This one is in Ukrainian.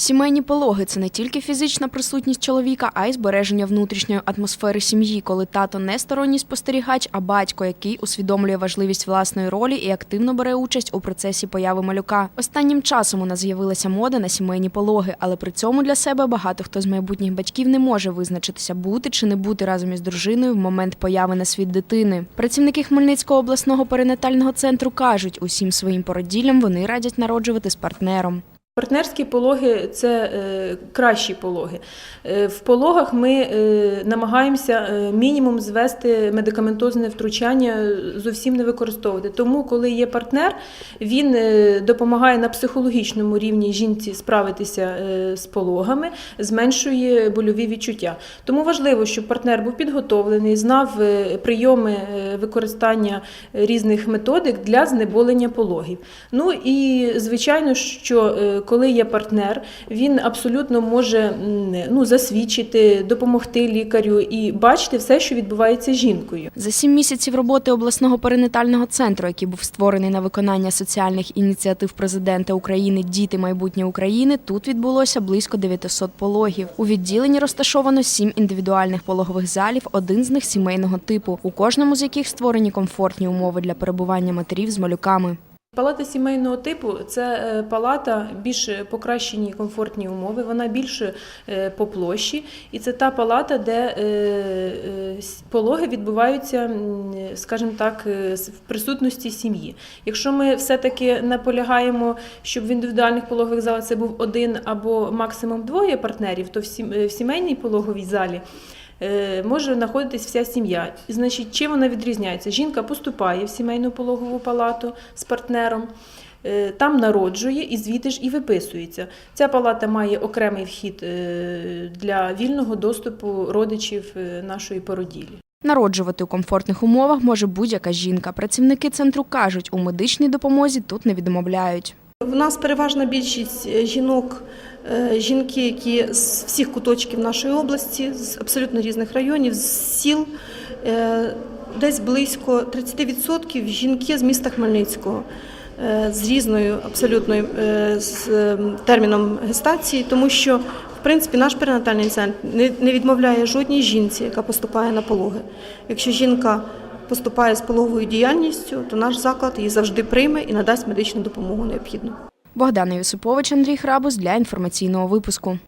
Сімейні пологи це не тільки фізична присутність чоловіка, а й збереження внутрішньої атмосфери сім'ї, коли тато не сторонній спостерігач, а батько, який усвідомлює важливість власної ролі і активно бере участь у процесі появи малюка. Останнім часом у нас з'явилася мода на сімейні пологи, але при цьому для себе багато хто з майбутніх батьків не може визначитися, бути чи не бути разом із дружиною в момент появи на світ дитини. Працівники Хмельницького обласного перинатального центру кажуть, усім своїм породіллям вони радять народжувати з партнером. Партнерські пологи це е, кращі пологи. Е, в пологах ми е, намагаємося мінімум звести медикаментозне втручання, зовсім не використовувати. Тому, коли є партнер, він допомагає на психологічному рівні жінці справитися з пологами, зменшує больові відчуття. Тому важливо, щоб партнер був підготовлений, знав прийоми використання різних методик для знеболення пологів. Ну і звичайно, що коли є партнер, він абсолютно може ну, засвідчити, допомогти лікарю і бачити все, що відбувається з жінкою. За сім місяців роботи обласного перинатального центру, який був створений на виконання соціальних ініціатив президента України Діти майбутнє України, тут відбулося близько 900 пологів. У відділенні розташовано сім індивідуальних пологових залів, один з них сімейного типу, у кожному з яких створені комфортні умови для перебування матерів з малюками. Палата сімейного типу це е, палата більш покращені комфортні умови, вона більше по площі, і це та палата, де е, е, пологи відбуваються, скажімо так, в присутності сім'ї. Якщо ми все-таки наполягаємо, щоб в індивідуальних пологових залах це був один або максимум двоє партнерів, то в сімейній пологовій залі. Е, Може знаходитись вся сім'я. І, значить, чим вона відрізняється? Жінка поступає в сімейну пологову палату з партнером, е, там народжує і звідти ж і виписується. Ця палата має окремий вхід е, для вільного доступу родичів нашої породілі. Народжувати у комфортних умовах може будь-яка жінка. Працівники центру кажуть, у медичній допомозі тут не відмовляють. В нас переважна більшість е, жінок, е, жінки, які з всіх куточків нашої області, з абсолютно різних районів, з сіл. Е, Десь близько 30% жінки з міста Хмельницького з різною абсолютно з терміном гестації, тому що в принципі наш перинатальний центр не відмовляє жодній жінці, яка поступає на пологи. Якщо жінка поступає з пологовою діяльністю, то наш заклад її завжди прийме і надасть медичну допомогу необхідну. Богдана Юсипович, Андрій Храбус для інформаційного випуску.